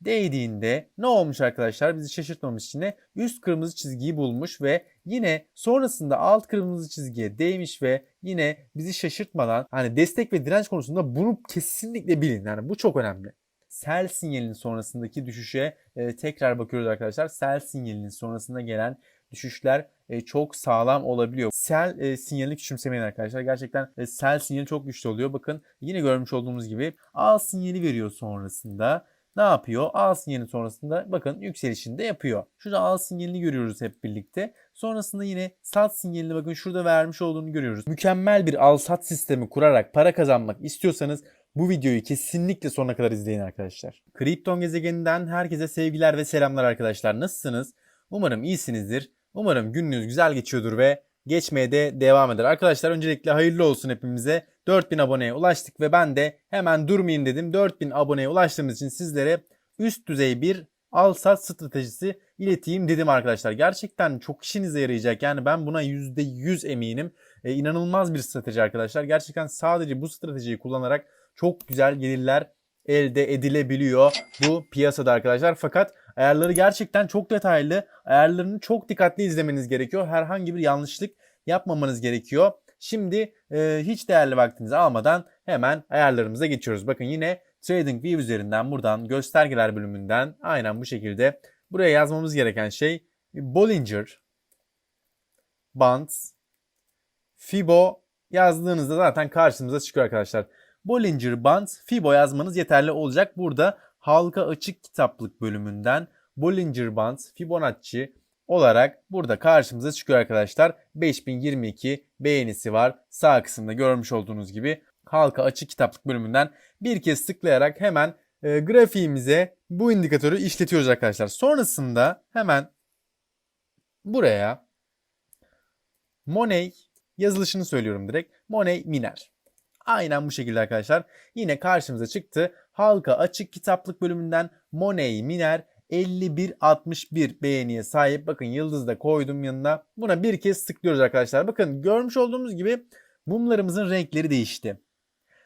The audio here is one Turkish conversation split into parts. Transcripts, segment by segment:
değdiğinde ne olmuş arkadaşlar? Bizi şaşırtmamış için de üst kırmızı çizgiyi bulmuş ve yine sonrasında alt kırmızı çizgiye değmiş ve yine bizi şaşırtmadan hani destek ve direnç konusunda bunu kesinlikle bilin. Yani bu çok önemli. Sel sinyalinin sonrasındaki düşüşe e, tekrar bakıyoruz arkadaşlar. Sel sinyalinin sonrasında gelen düşüşler e, çok sağlam olabiliyor. Sel e, sinyalini küçümsemeyin arkadaşlar. Gerçekten e, sel sinyali çok güçlü oluyor. Bakın yine görmüş olduğumuz gibi al sinyali veriyor sonrasında. Ne yapıyor? Al sinyalinin sonrasında bakın yükselişini de yapıyor. Şurada al sinyalini görüyoruz hep birlikte. Sonrasında yine sat sinyalini bakın şurada vermiş olduğunu görüyoruz. Mükemmel bir al sat sistemi kurarak para kazanmak istiyorsanız bu videoyu kesinlikle sonuna kadar izleyin arkadaşlar. Kripton gezegeninden herkese sevgiler ve selamlar arkadaşlar. Nasılsınız? Umarım iyisinizdir. Umarım gününüz güzel geçiyordur ve geçmeye de devam eder. Arkadaşlar öncelikle hayırlı olsun hepimize. 4000 aboneye ulaştık ve ben de hemen durmayayım dedim. 4000 aboneye ulaştığımız için sizlere üst düzey bir al sat stratejisi ileteyim dedim arkadaşlar. Gerçekten çok işinize yarayacak. Yani ben buna %100 eminim. E, inanılmaz bir strateji arkadaşlar. Gerçekten sadece bu stratejiyi kullanarak çok güzel gelirler elde edilebiliyor bu piyasada arkadaşlar. Fakat ayarları gerçekten çok detaylı. Ayarlarını çok dikkatli izlemeniz gerekiyor. Herhangi bir yanlışlık yapmamanız gerekiyor. Şimdi e, hiç değerli vaktinizi almadan hemen ayarlarımıza geçiyoruz. Bakın yine TradingView üzerinden buradan göstergeler bölümünden aynen bu şekilde buraya yazmamız gereken şey Bollinger Bands Fibo yazdığınızda zaten karşımıza çıkıyor arkadaşlar. Bollinger Bands Fibo yazmanız yeterli olacak. Burada halka açık kitaplık bölümünden Bollinger Bands Fibonacci olarak burada karşımıza çıkıyor arkadaşlar. 5022 beğenisi var. Sağ kısımda görmüş olduğunuz gibi halka açık kitaplık bölümünden bir kez tıklayarak hemen e, grafiğimize bu indikatörü işletiyoruz arkadaşlar. Sonrasında hemen buraya Money yazılışını söylüyorum direkt. Money Miner. Aynen bu şekilde arkadaşlar. Yine karşımıza çıktı. Halka açık kitaplık bölümünden Money Miner 51-61 beğeniye sahip. Bakın yıldız da koydum yanına. Buna bir kez tıklıyoruz arkadaşlar. Bakın görmüş olduğumuz gibi mumlarımızın renkleri değişti.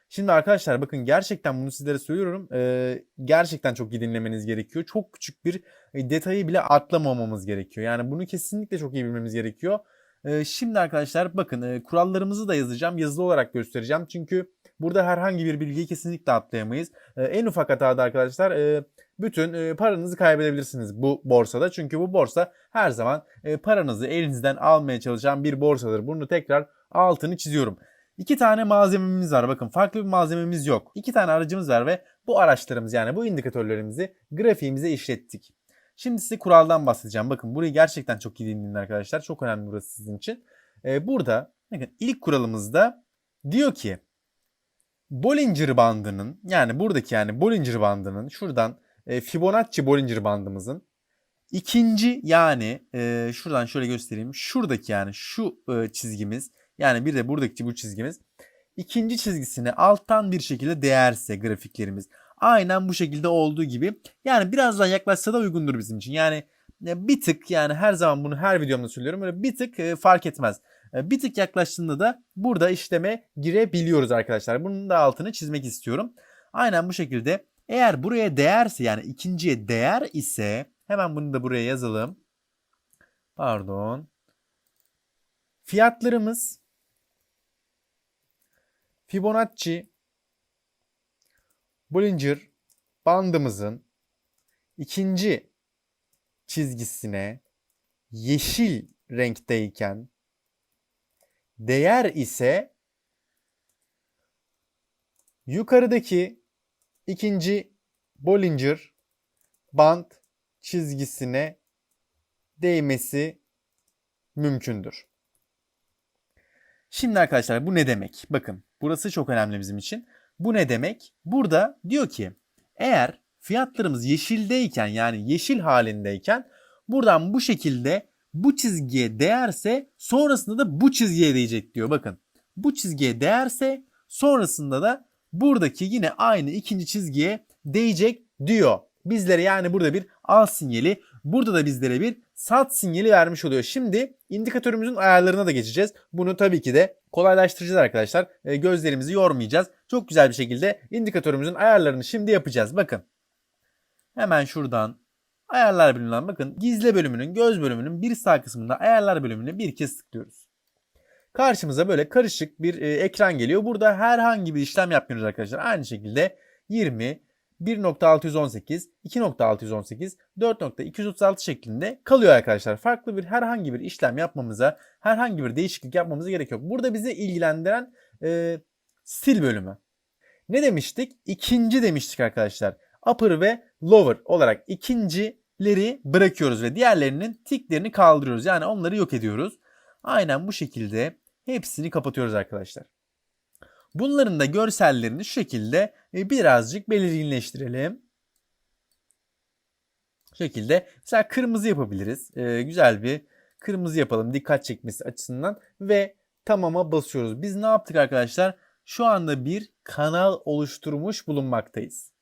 Şimdi arkadaşlar bakın gerçekten bunu sizlere söylüyorum. Ee, gerçekten çok iyi dinlemeniz gerekiyor. Çok küçük bir detayı bile atlamamamız gerekiyor. Yani bunu kesinlikle çok iyi bilmemiz gerekiyor. Ee, şimdi arkadaşlar bakın e, kurallarımızı da yazacağım. Yazılı olarak göstereceğim. Çünkü burada herhangi bir bilgiyi kesinlikle atlayamayız. Ee, en ufak hatada arkadaşlar e, bütün e, paranızı kaybedebilirsiniz bu borsada. Çünkü bu borsa her zaman paranızı elinizden almaya çalışan bir borsadır. Bunu tekrar altını çiziyorum. İki tane malzememiz var. Bakın farklı bir malzememiz yok. İki tane aracımız var ve bu araçlarımız yani bu indikatörlerimizi grafiğimize işlettik. Şimdi size kuraldan bahsedeceğim. Bakın burayı gerçekten çok iyi dinleyin arkadaşlar. Çok önemli burası sizin için. Ee, burada bakın ilk kuralımızda diyor ki Bollinger bandının yani buradaki yani Bollinger bandının şuradan e, Fibonacci Bollinger bandımızın ikinci yani e, şuradan şöyle göstereyim. Şuradaki yani şu e, çizgimiz yani bir de buradaki bu çizgimiz ikinci çizgisine alttan bir şekilde değerse grafiklerimiz aynen bu şekilde olduğu gibi yani biraz daha yaklaşsa da uygundur bizim için. Yani e, bir tık yani her zaman bunu her videomda söylüyorum böyle bir tık e, fark etmez. E, Bir tık yaklaştığında da burada işleme girebiliyoruz arkadaşlar. Bunun da altını çizmek istiyorum. Aynen bu şekilde eğer buraya değerse yani ikinciye değer ise hemen bunu da buraya yazalım. Pardon. Fiyatlarımız Fibonacci Bollinger bandımızın ikinci çizgisine yeşil renkteyken değer ise yukarıdaki ikinci Bollinger band çizgisine değmesi mümkündür. Şimdi arkadaşlar bu ne demek? Bakın burası çok önemli bizim için. Bu ne demek? Burada diyor ki eğer fiyatlarımız yeşildeyken yani yeşil halindeyken buradan bu şekilde bu çizgiye değerse sonrasında da bu çizgiye değecek diyor. Bakın bu çizgiye değerse sonrasında da buradaki yine aynı ikinci çizgiye değecek diyor. Bizlere yani burada bir al sinyali burada da bizlere bir sat sinyali vermiş oluyor. Şimdi indikatörümüzün ayarlarına da geçeceğiz. Bunu tabii ki de kolaylaştıracağız arkadaşlar. E, gözlerimizi yormayacağız. Çok güzel bir şekilde indikatörümüzün ayarlarını şimdi yapacağız. Bakın. Hemen şuradan ayarlar bölümünden bakın gizle bölümünün göz bölümünün bir sağ kısmında ayarlar bölümüne bir kez tıklıyoruz. Karşımıza böyle karışık bir e, ekran geliyor. Burada herhangi bir işlem yapmıyoruz arkadaşlar. Aynı şekilde 20, 1.618, 2.618, 4.236 şeklinde kalıyor arkadaşlar. Farklı bir herhangi bir işlem yapmamıza, herhangi bir değişiklik yapmamıza gerek yok. Burada bizi ilgilendiren e, stil bölümü. Ne demiştik? İkinci demiştik arkadaşlar. Upper ve lower olarak ikincileri bırakıyoruz ve diğerlerinin tiklerini kaldırıyoruz. Yani onları yok ediyoruz. Aynen bu şekilde hepsini kapatıyoruz arkadaşlar. Bunların da görsellerini şu şekilde e, birazcık belirginleştirelim. Şu şekilde mesela kırmızı yapabiliriz. Ee, güzel bir kırmızı yapalım dikkat çekmesi açısından ve tamama basıyoruz. Biz ne yaptık arkadaşlar? Şu anda bir kanal oluşturmuş bulunmaktayız.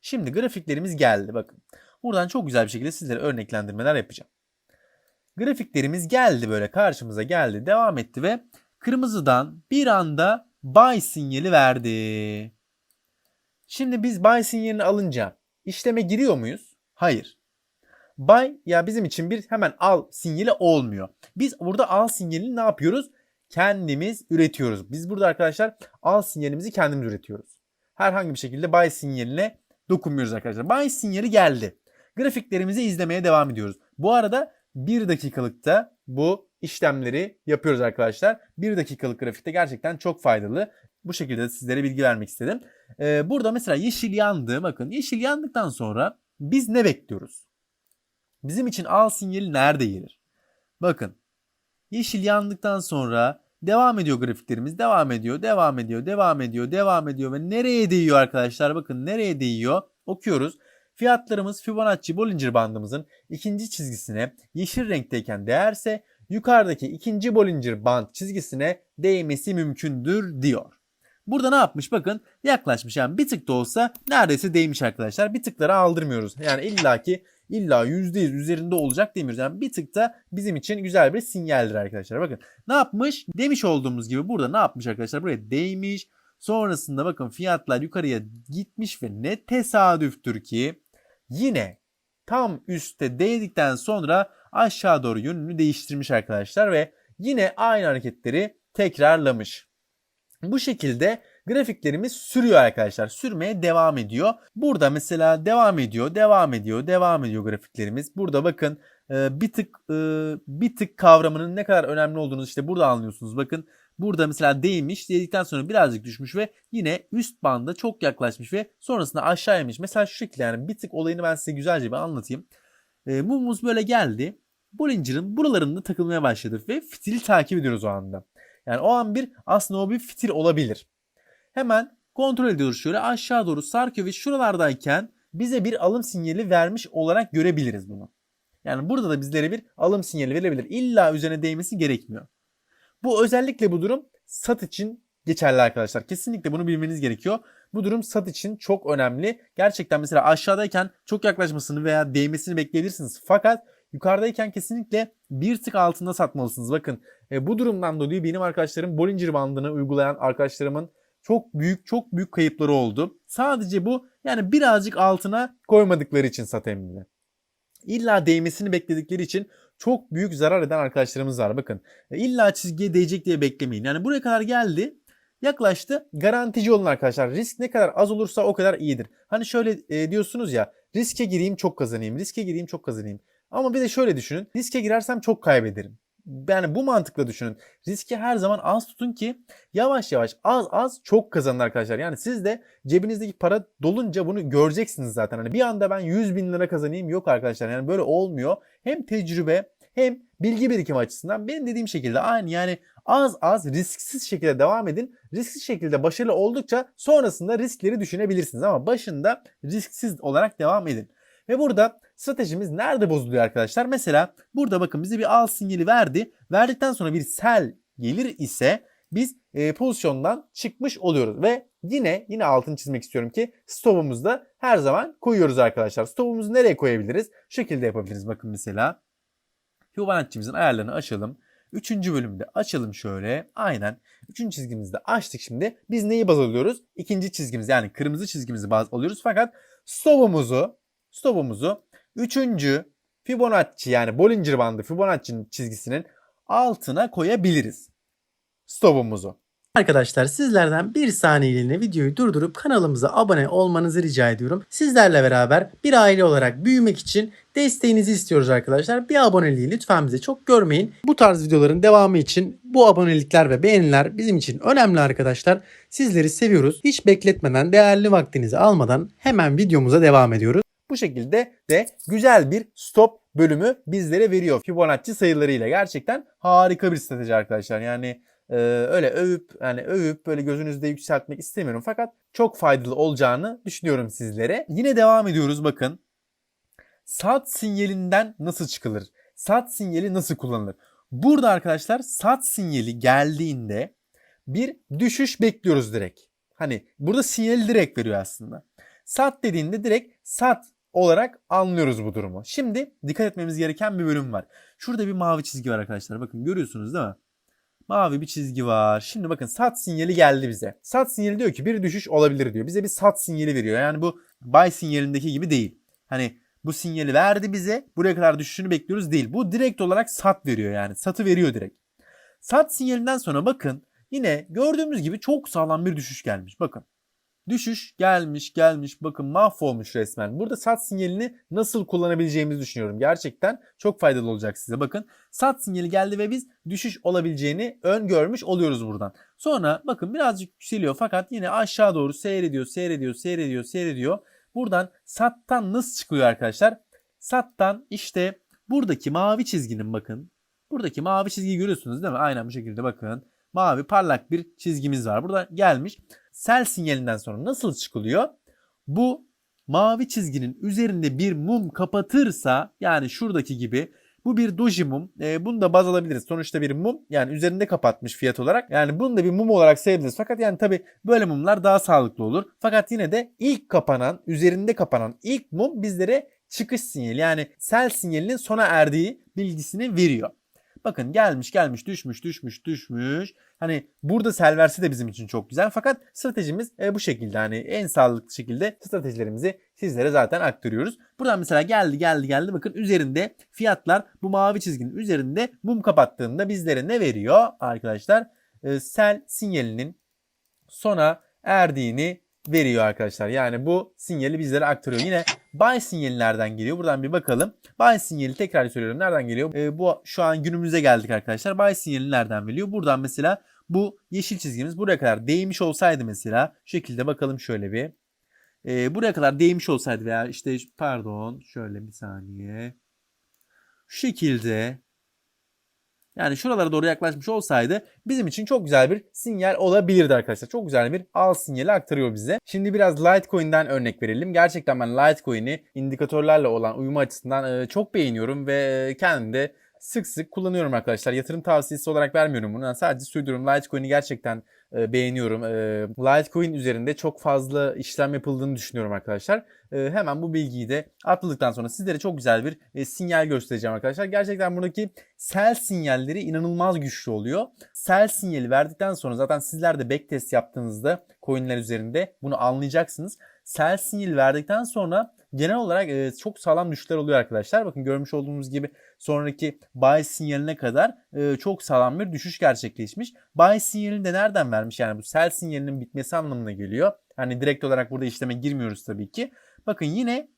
Şimdi grafiklerimiz geldi bakın. Buradan çok güzel bir şekilde sizlere örneklendirmeler yapacağım. Grafiklerimiz geldi böyle karşımıza geldi devam etti ve kırmızıdan bir anda buy sinyali verdi. Şimdi biz buy sinyalini alınca işleme giriyor muyuz? Hayır. Buy ya bizim için bir hemen al sinyali olmuyor. Biz burada al sinyalini ne yapıyoruz? Kendimiz üretiyoruz. Biz burada arkadaşlar al sinyalimizi kendimiz üretiyoruz. Herhangi bir şekilde buy sinyaline dokunmuyoruz arkadaşlar. Buy sinyali geldi. Grafiklerimizi izlemeye devam ediyoruz. Bu arada 1 dakikalıkta bu işlemleri yapıyoruz arkadaşlar. 1 dakikalık grafikte gerçekten çok faydalı. Bu şekilde de sizlere bilgi vermek istedim. Ee, burada mesela yeşil yandı. Bakın yeşil yandıktan sonra biz ne bekliyoruz? Bizim için al sinyali nerede gelir? Bakın yeşil yandıktan sonra devam ediyor grafiklerimiz. Devam ediyor, devam ediyor, devam ediyor, devam ediyor ve nereye değiyor arkadaşlar? Bakın nereye değiyor? Okuyoruz. Fiyatlarımız Fibonacci Bollinger bandımızın ikinci çizgisine yeşil renkteyken değerse yukarıdaki ikinci Bollinger band çizgisine değmesi mümkündür diyor. Burada ne yapmış bakın yaklaşmış yani bir tık da olsa neredeyse değmiş arkadaşlar. Bir tıkları aldırmıyoruz. Yani illaki illa %100 üzerinde olacak demiyoruz. Yani bir tık da bizim için güzel bir sinyaldir arkadaşlar. Bakın ne yapmış? Demiş olduğumuz gibi burada ne yapmış arkadaşlar? Buraya değmiş. Sonrasında bakın fiyatlar yukarıya gitmiş ve ne tesadüftür ki yine tam üstte değdikten sonra aşağı doğru yönünü değiştirmiş arkadaşlar ve yine aynı hareketleri tekrarlamış. Bu şekilde grafiklerimiz sürüyor arkadaşlar. Sürmeye devam ediyor. Burada mesela devam ediyor, devam ediyor, devam ediyor grafiklerimiz. Burada bakın e, bir tık e, bir tık kavramının ne kadar önemli olduğunu işte burada anlıyorsunuz. Bakın burada mesela değmiş, değdikten sonra birazcık düşmüş ve yine üst banda çok yaklaşmış ve sonrasında aşağı inmiş. Mesela şu şekilde yani bir tık olayını ben size güzelce bir anlatayım. E, mumumuz böyle geldi. Bollinger'ın buralarında takılmaya başladı ve fitili takip ediyoruz o anda. Yani o an bir aslında o bir fitil olabilir. Hemen kontrol ediyoruz şöyle aşağı doğru sarkıyor ve şuralardayken bize bir alım sinyali vermiş olarak görebiliriz bunu. Yani burada da bizlere bir alım sinyali verebilir. İlla üzerine değmesi gerekmiyor. Bu özellikle bu durum sat için geçerli arkadaşlar. Kesinlikle bunu bilmeniz gerekiyor. Bu durum sat için çok önemli. Gerçekten mesela aşağıdayken çok yaklaşmasını veya değmesini bekleyebilirsiniz. Fakat yukarıdayken kesinlikle bir tık altında satmalısınız. Bakın e, bu durumdan dolayı benim arkadaşlarım Bollinger bandını uygulayan arkadaşlarımın çok büyük çok büyük kayıpları oldu. Sadece bu yani birazcık altına koymadıkları için sat emrine. İlla değmesini bekledikleri için çok büyük zarar eden arkadaşlarımız var. Bakın e, illa çizgiye değecek diye beklemeyin. Yani buraya kadar geldi yaklaştı. Garantici olun arkadaşlar. Risk ne kadar az olursa o kadar iyidir. Hani şöyle e, diyorsunuz ya riske gireyim çok kazanayım. Riske gireyim çok kazanayım. Ama bir de şöyle düşünün. Riske girersem çok kaybederim. Yani bu mantıkla düşünün. Riski her zaman az tutun ki yavaş yavaş az az çok kazanın arkadaşlar. Yani siz de cebinizdeki para dolunca bunu göreceksiniz zaten. Hani bir anda ben 100 bin lira kazanayım yok arkadaşlar. Yani böyle olmuyor. Hem tecrübe hem bilgi birikimi açısından benim dediğim şekilde aynı yani az az risksiz şekilde devam edin. Risksiz şekilde başarılı oldukça sonrasında riskleri düşünebilirsiniz ama başında risksiz olarak devam edin. Ve burada stratejimiz nerede bozuluyor arkadaşlar? Mesela burada bakın bize bir al sinyali verdi. Verdikten sonra bir sell gelir ise biz e, pozisyondan çıkmış oluyoruz. Ve yine yine altını çizmek istiyorum ki stopumuzu da her zaman koyuyoruz arkadaşlar. Stopumuzu nereye koyabiliriz? Şu şekilde yapabiliriz. Bakın mesela Fibonacci'mizin ayarlarını açalım. Üçüncü bölümde açalım şöyle. Aynen. Üçüncü çizgimizde açtık şimdi. Biz neyi baz alıyoruz? İkinci çizgimiz yani kırmızı çizgimizi baz alıyoruz. Fakat stopumuzu stopumuzu 3. Fibonacci yani Bollinger bandı Fibonacci çizgisinin altına koyabiliriz. Stopumuzu. Arkadaşlar sizlerden bir saniyeliğine videoyu durdurup kanalımıza abone olmanızı rica ediyorum. Sizlerle beraber bir aile olarak büyümek için desteğinizi istiyoruz arkadaşlar. Bir aboneliği lütfen bize çok görmeyin. Bu tarz videoların devamı için bu abonelikler ve beğeniler bizim için önemli arkadaşlar. Sizleri seviyoruz. Hiç bekletmeden değerli vaktinizi almadan hemen videomuza devam ediyoruz. Bu şekilde de güzel bir stop bölümü bizlere veriyor. Fibonacci sayılarıyla gerçekten harika bir strateji arkadaşlar. Yani e, öyle övüp yani övüp böyle gözünüzde yükseltmek istemiyorum fakat çok faydalı olacağını düşünüyorum sizlere. Yine devam ediyoruz bakın. Sat sinyalinden nasıl çıkılır? Sat sinyali nasıl kullanılır? Burada arkadaşlar sat sinyali geldiğinde bir düşüş bekliyoruz direkt. Hani burada sinyali direkt veriyor aslında. Sat dediğinde direkt sat olarak anlıyoruz bu durumu. Şimdi dikkat etmemiz gereken bir bölüm var. Şurada bir mavi çizgi var arkadaşlar. Bakın görüyorsunuz değil mi? Mavi bir çizgi var. Şimdi bakın sat sinyali geldi bize. Sat sinyali diyor ki bir düşüş olabilir diyor. Bize bir sat sinyali veriyor. Yani bu buy sinyalindeki gibi değil. Hani bu sinyali verdi bize. Buraya kadar düşüşünü bekliyoruz değil. Bu direkt olarak sat veriyor yani. Satı veriyor direkt. Sat sinyalinden sonra bakın yine gördüğümüz gibi çok sağlam bir düşüş gelmiş. Bakın. Düşüş gelmiş gelmiş bakın mahvolmuş resmen. Burada sat sinyalini nasıl kullanabileceğimizi düşünüyorum. Gerçekten çok faydalı olacak size. Bakın sat sinyali geldi ve biz düşüş olabileceğini öngörmüş oluyoruz buradan. Sonra bakın birazcık yükseliyor fakat yine aşağı doğru seyrediyor, seyrediyor, seyrediyor, seyrediyor. Buradan sattan nasıl çıkıyor arkadaşlar? Sattan işte buradaki mavi çizginin bakın. Buradaki mavi çizgiyi görüyorsunuz değil mi? Aynen bu şekilde bakın. Mavi parlak bir çizgimiz var. Burada gelmiş. Sel sinyalinden sonra nasıl çıkılıyor? Bu mavi çizginin üzerinde bir mum kapatırsa yani şuradaki gibi bu bir doji mum. E, bunu da baz alabiliriz. Sonuçta bir mum yani üzerinde kapatmış fiyat olarak. Yani bunu da bir mum olarak sayabiliriz. Fakat yani tabi böyle mumlar daha sağlıklı olur. Fakat yine de ilk kapanan, üzerinde kapanan ilk mum bizlere çıkış sinyali yani sel sinyalinin sona erdiği bilgisini veriyor. Bakın gelmiş gelmiş düşmüş düşmüş düşmüş. Hani burada sel verse de bizim için çok güzel. Fakat stratejimiz e, bu şekilde. Hani en sağlıklı şekilde stratejilerimizi sizlere zaten aktarıyoruz. Buradan mesela geldi geldi geldi. Bakın üzerinde fiyatlar bu mavi çizginin üzerinde mum kapattığında bizlere ne veriyor arkadaşlar? E, sel sinyalinin sona erdiğini veriyor arkadaşlar. Yani bu sinyali bizlere aktarıyor. Yine buy sinyali nereden geliyor? Buradan bir bakalım. Buy sinyali tekrar söylüyorum. Nereden geliyor? Ee, bu şu an günümüze geldik arkadaşlar. Buy sinyali nereden geliyor? Buradan mesela bu yeşil çizgimiz buraya kadar değmiş olsaydı mesela şu şekilde bakalım şöyle bir. Ee, buraya kadar değmiş olsaydı veya işte pardon şöyle bir saniye. Şu şekilde yani şuralara doğru yaklaşmış olsaydı bizim için çok güzel bir sinyal olabilirdi arkadaşlar. Çok güzel bir al sinyali aktarıyor bize. Şimdi biraz Litecoin'den örnek verelim. Gerçekten ben Litecoin'i indikatörlerle olan uyumu açısından çok beğeniyorum ve kendim de sık sık kullanıyorum arkadaşlar. Yatırım tavsiyesi olarak vermiyorum bunu. Yani sadece söylüyorum Litecoin'i gerçekten e, beğeniyorum. E, Litecoin üzerinde çok fazla işlem yapıldığını düşünüyorum arkadaşlar. E, hemen bu bilgiyi de atladıktan sonra sizlere çok güzel bir e, sinyal göstereceğim arkadaşlar. Gerçekten buradaki sell sinyalleri inanılmaz güçlü oluyor. Sell sinyali verdikten sonra zaten sizler de backtest yaptığınızda coinler üzerinde bunu anlayacaksınız. Sell sinyali verdikten sonra genel olarak e, çok sağlam düşüşler oluyor arkadaşlar. Bakın görmüş olduğumuz gibi sonraki buy sinyaline kadar e, çok sağlam bir düşüş gerçekleşmiş. Buy sinyalini de nereden vermiş? Yani bu sell sinyalinin bitmesi anlamına geliyor. Hani direkt olarak burada işleme girmiyoruz tabii ki. Bakın yine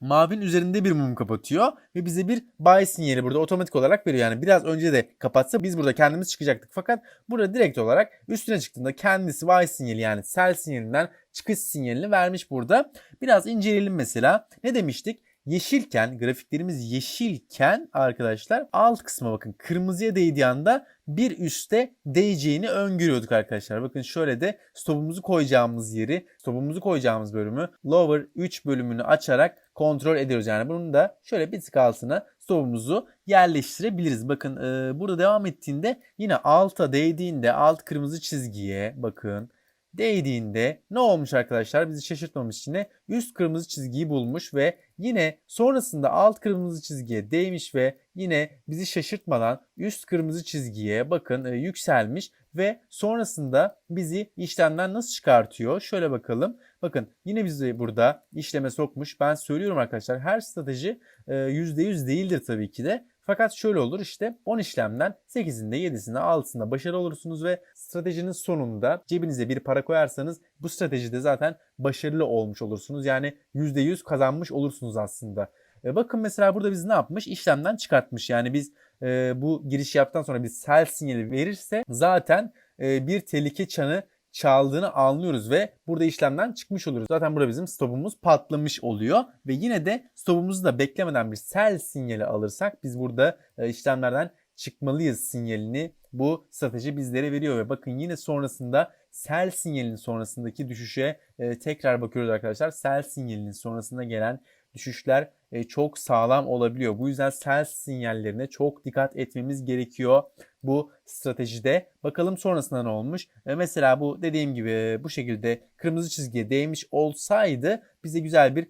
mavinin üzerinde bir mum kapatıyor ve bize bir buy sinyali burada otomatik olarak veriyor. Yani biraz önce de kapatsa biz burada kendimiz çıkacaktık. Fakat burada direkt olarak üstüne çıktığında kendisi buy sinyali yani sell sinyalinden çıkış sinyalini vermiş burada. Biraz inceleyelim mesela. Ne demiştik? Yeşilken grafiklerimiz yeşilken arkadaşlar alt kısma bakın kırmızıya değdiği anda bir üste değeceğini öngörüyorduk arkadaşlar. Bakın şöyle de stopumuzu koyacağımız yeri, stopumuzu koyacağımız bölümü lower 3 bölümünü açarak kontrol ediyoruz. Yani bunun da şöyle bir tık altına stopumuzu yerleştirebiliriz. Bakın e, burada devam ettiğinde yine alta değdiğinde alt kırmızı çizgiye bakın değdiğinde ne olmuş arkadaşlar bizi şaşırtmamış için üst kırmızı çizgiyi bulmuş ve yine sonrasında alt kırmızı çizgiye değmiş ve yine bizi şaşırtmadan üst kırmızı çizgiye bakın e, yükselmiş ve sonrasında bizi işlemden nasıl çıkartıyor? Şöyle bakalım. Bakın yine bizi burada işleme sokmuş. Ben söylüyorum arkadaşlar her strateji e, %100 değildir tabii ki de. Fakat şöyle olur işte 10 işlemden 8'inde 7'sinde 6'sında başarılı olursunuz ve stratejinin sonunda cebinize bir para koyarsanız bu stratejide zaten başarılı olmuş olursunuz. Yani %100 kazanmış olursunuz aslında. E, bakın mesela burada biz ne yapmış? İşlemden çıkartmış. Yani biz e, bu giriş yaptıktan sonra bir sell sinyali verirse zaten e, bir tehlike çanı çaldığını anlıyoruz ve burada işlemden çıkmış oluyoruz. Zaten burada bizim stopumuz patlamış oluyor ve yine de stopumuzu da beklemeden bir sell sinyali alırsak biz burada e, işlemlerden çıkmalıyız sinyalini bu strateji bizlere veriyor ve bakın yine sonrasında sell sinyalinin sonrasındaki düşüşe e, tekrar bakıyoruz arkadaşlar. Sell sinyalinin sonrasında gelen düşüşler e, çok sağlam olabiliyor. Bu yüzden sell sinyallerine çok dikkat etmemiz gerekiyor bu stratejide. Bakalım sonrasında ne olmuş? E, mesela bu dediğim gibi e, bu şekilde kırmızı çizgiye değmiş olsaydı bize güzel bir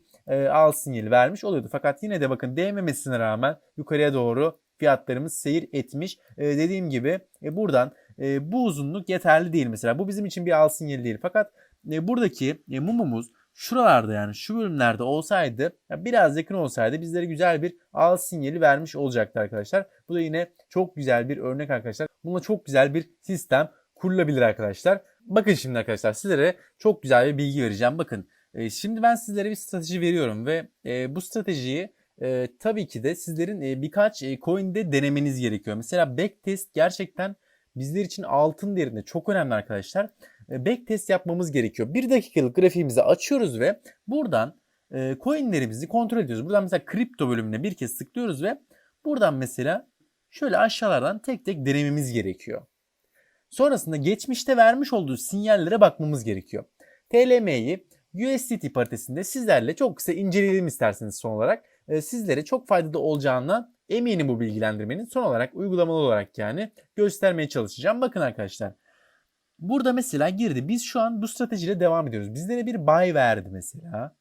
al sinyali vermiş oluyordu. Fakat yine de bakın değmemesine rağmen yukarıya doğru fiyatlarımız seyir etmiş. Dediğim gibi buradan bu uzunluk yeterli değil mesela. Bu bizim için bir al sinyali değil. Fakat buradaki mumumuz şuralarda yani şu bölümlerde olsaydı ya biraz yakın olsaydı bizlere güzel bir al sinyali vermiş olacaktı arkadaşlar. Bu da yine çok güzel bir örnek arkadaşlar. Bununla çok güzel bir sistem kurulabilir arkadaşlar. Bakın şimdi arkadaşlar sizlere çok güzel bir bilgi vereceğim. Bakın e, şimdi ben sizlere bir strateji veriyorum ve e, bu stratejiyi e, tabii ki de sizlerin birkaç coin'de denemeniz gerekiyor. Mesela backtest gerçekten bizler için altın değerinde çok önemli arkadaşlar. E, backtest yapmamız gerekiyor. Bir dakikalık grafiğimizi açıyoruz ve buradan e, coinlerimizi kontrol ediyoruz. Buradan mesela kripto bölümüne bir kez tıklıyoruz ve buradan mesela şöyle aşağılardan tek tek denememiz gerekiyor. Sonrasında geçmişte vermiş olduğu sinyallere bakmamız gerekiyor. TLM'yi USDT paritesinde sizlerle çok kısa inceleyelim isterseniz son olarak. E, sizlere çok faydalı olacağına eminim bu bilgilendirmenin. Son olarak uygulamalı olarak yani göstermeye çalışacağım. Bakın arkadaşlar. Burada mesela girdi. Biz şu an bu stratejiyle devam ediyoruz. Bizlere bir buy verdi mesela.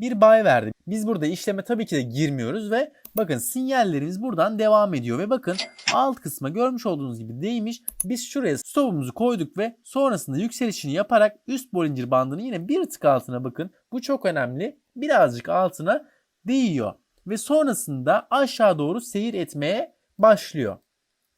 Bir buy verdi. Biz burada işleme tabii ki de girmiyoruz ve bakın sinyallerimiz buradan devam ediyor ve bakın alt kısma görmüş olduğunuz gibi değmiş. Biz şuraya stopumuzu koyduk ve sonrasında yükselişini yaparak üst Bollinger bandını yine bir tık altına bakın. Bu çok önemli. Birazcık altına değiyor ve sonrasında aşağı doğru seyir etmeye başlıyor.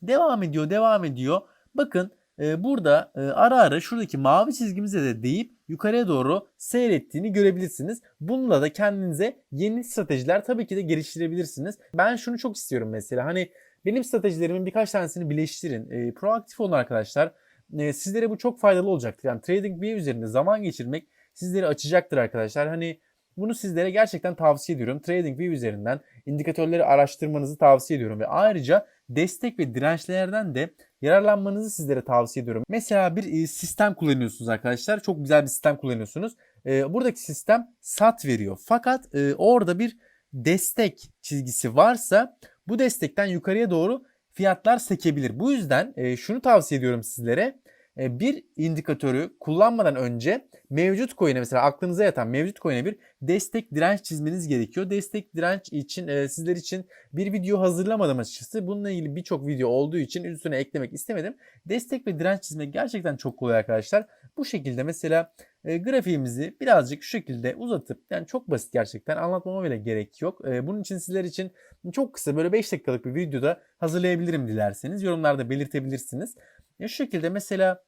Devam ediyor, devam ediyor. Bakın e, burada e, ara ara şuradaki mavi çizgimize de deyip yukarıya doğru seyrettiğini görebilirsiniz. Bununla da kendinize yeni stratejiler tabii ki de geliştirebilirsiniz. Ben şunu çok istiyorum mesela hani benim stratejilerimin birkaç tanesini birleştirin. E, proaktif olun arkadaşlar. E, sizlere bu çok faydalı olacaktır. Yani TradingView üzerinde zaman geçirmek sizleri açacaktır arkadaşlar. Hani bunu sizlere gerçekten tavsiye ediyorum. TradingView üzerinden indikatörleri araştırmanızı tavsiye ediyorum ve ayrıca destek ve dirençlerden de yararlanmanızı sizlere tavsiye ediyorum. Mesela bir sistem kullanıyorsunuz arkadaşlar. Çok güzel bir sistem kullanıyorsunuz. Buradaki sistem sat veriyor. Fakat orada bir destek çizgisi varsa bu destekten yukarıya doğru fiyatlar sekebilir. Bu yüzden şunu tavsiye ediyorum sizlere bir indikatörü kullanmadan önce mevcut coin'e mesela aklınıza yatan mevcut coin'e bir destek direnç çizmeniz gerekiyor. Destek direnç için e, sizler için bir video hazırlamadım açıkçası. Bununla ilgili birçok video olduğu için üstüne eklemek istemedim. Destek ve direnç çizmek gerçekten çok kolay arkadaşlar. Bu şekilde mesela e, grafiğimizi birazcık şu şekilde uzatıp yani çok basit gerçekten anlatmama bile gerek yok. E, bunun için sizler için çok kısa böyle 5 dakikalık bir videoda hazırlayabilirim dilerseniz. Yorumlarda belirtebilirsiniz. Ya şu şekilde mesela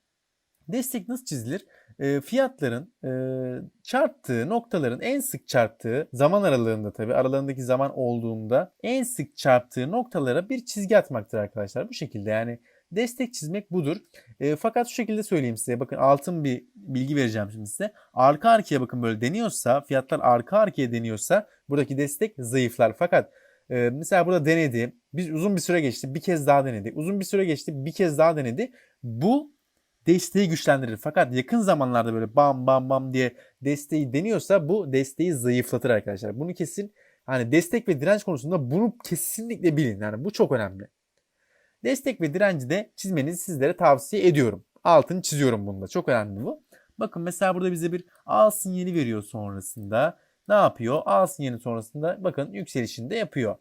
destek nasıl çizilir? E, fiyatların e, çarptığı noktaların en sık çarptığı zaman aralığında tabi aralarındaki zaman olduğunda en sık çarptığı noktalara bir çizgi atmaktır arkadaşlar. Bu şekilde yani destek çizmek budur. E, fakat şu şekilde söyleyeyim size. Bakın altın bir bilgi vereceğim şimdi size. Arka arkaya bakın böyle deniyorsa fiyatlar arka arkaya deniyorsa buradaki destek zayıflar. Fakat e, mesela burada denedi. Biz uzun bir süre geçti. Bir kez daha denedi. Uzun bir süre geçti. Bir kez daha denedi. Bu desteği güçlendirir. Fakat yakın zamanlarda böyle bam bam bam diye desteği deniyorsa bu desteği zayıflatır arkadaşlar. Bunu kesin hani destek ve direnç konusunda bunu kesinlikle bilin. Yani bu çok önemli. Destek ve direnci de çizmenizi sizlere tavsiye ediyorum. Altını çiziyorum bunda. Çok önemli bu. Bakın mesela burada bize bir al sinyali veriyor sonrasında. Ne yapıyor? Al sinyali sonrasında bakın yükselişinde yapıyor.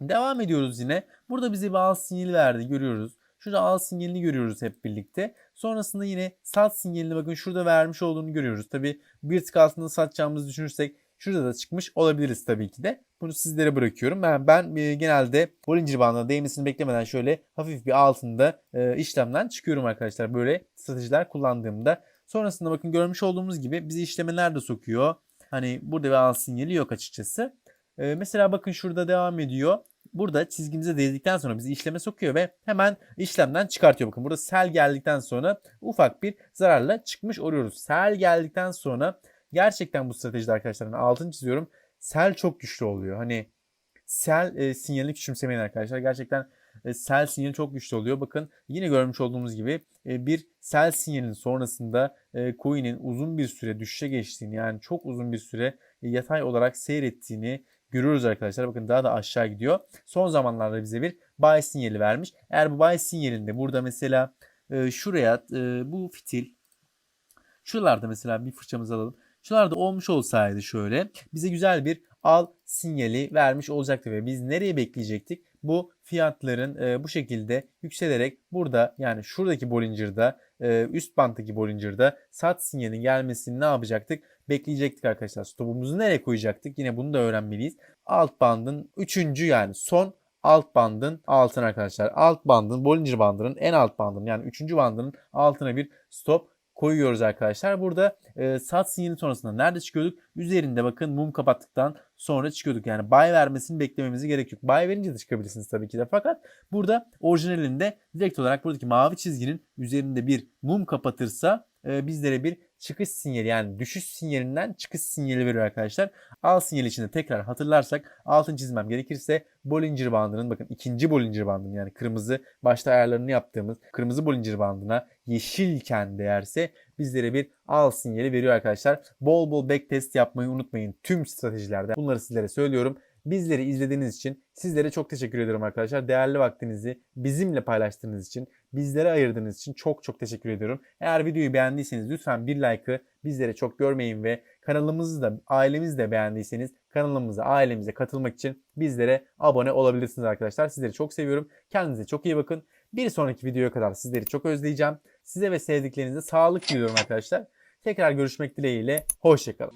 Devam ediyoruz yine. Burada bize bir al sinyali verdi görüyoruz. Şurada al sinyalini görüyoruz hep birlikte. Sonrasında yine sat sinyalini bakın şurada vermiş olduğunu görüyoruz. Tabi bir tık altında satacağımızı düşünürsek şurada da çıkmış olabiliriz tabii ki de. Bunu sizlere bırakıyorum. Ben, ben e, genelde Bollinger bandına değmesini beklemeden şöyle hafif bir altında e, işlemden çıkıyorum arkadaşlar. Böyle stratejiler kullandığımda. Sonrasında bakın görmüş olduğumuz gibi bizi işleme nerede sokuyor? Hani burada bir al sinyali yok açıkçası. E, mesela bakın şurada devam ediyor. Burada çizgimize değdikten sonra bizi işleme sokuyor ve hemen işlemden çıkartıyor. Bakın burada sel geldikten sonra ufak bir zararla çıkmış oluyoruz. Sel geldikten sonra gerçekten bu stratejide arkadaşlar hani altını çiziyorum. Sel çok güçlü oluyor. Hani sel e, sinyalini küçümsemeyin arkadaşlar. Gerçekten e, sel sinyali çok güçlü oluyor. Bakın yine görmüş olduğumuz gibi e, bir sel sinyalinin sonrasında e, coin'in uzun bir süre düşüşe geçtiğini yani çok uzun bir süre e, yatay olarak seyrettiğini görüyoruz arkadaşlar. Bakın daha da aşağı gidiyor. Son zamanlarda bize bir buy sinyali vermiş. Eğer bu buy sinyalinde burada mesela e, şuraya e, bu fitil şuralarda mesela bir fırçamızı alalım. Şuralarda olmuş olsaydı şöyle bize güzel bir al sinyali vermiş olacaktı ve biz nereye bekleyecektik? Bu fiyatların e, bu şekilde yükselerek burada yani şuradaki Bollinger'da e, üst banttaki Bollinger'da sat sinyalinin gelmesini ne yapacaktık? Bekleyecektik arkadaşlar. Stopumuzu nereye koyacaktık? Yine bunu da öğrenmeliyiz. Alt bandın 3. yani son alt bandın altına arkadaşlar. Alt bandın Bollinger bandının en alt bandının yani 3. bandının altına bir stop koyuyoruz arkadaşlar. Burada e, sat sinyali sonrasında nerede çıkıyorduk? Üzerinde bakın mum kapattıktan sonra çıkıyorduk. Yani buy vermesini beklememize gerek yok. Buy verince de çıkabilirsiniz tabii ki de. Fakat burada orijinalinde direkt olarak buradaki mavi çizginin üzerinde bir mum kapatırsa e, bizlere bir çıkış sinyali yani düşüş sinyalinden çıkış sinyali veriyor arkadaşlar. Al sinyali içinde tekrar hatırlarsak altın çizmem gerekirse Bollinger bandının bakın ikinci Bollinger bandının yani kırmızı başta ayarlarını yaptığımız kırmızı Bollinger bandına yeşilken değerse bizlere bir al sinyali veriyor arkadaşlar. Bol bol backtest yapmayı unutmayın tüm stratejilerde. Bunları sizlere söylüyorum. Bizleri izlediğiniz için sizlere çok teşekkür ediyorum arkadaşlar. Değerli vaktinizi bizimle paylaştığınız için, bizlere ayırdığınız için çok çok teşekkür ediyorum. Eğer videoyu beğendiyseniz lütfen bir like'ı bizlere çok görmeyin ve kanalımızı da ailemizi de beğendiyseniz kanalımıza, ailemize katılmak için bizlere abone olabilirsiniz arkadaşlar. Sizleri çok seviyorum. Kendinize çok iyi bakın. Bir sonraki videoya kadar sizleri çok özleyeceğim. Size ve sevdiklerinize sağlık diliyorum arkadaşlar. Tekrar görüşmek dileğiyle. Hoşçakalın.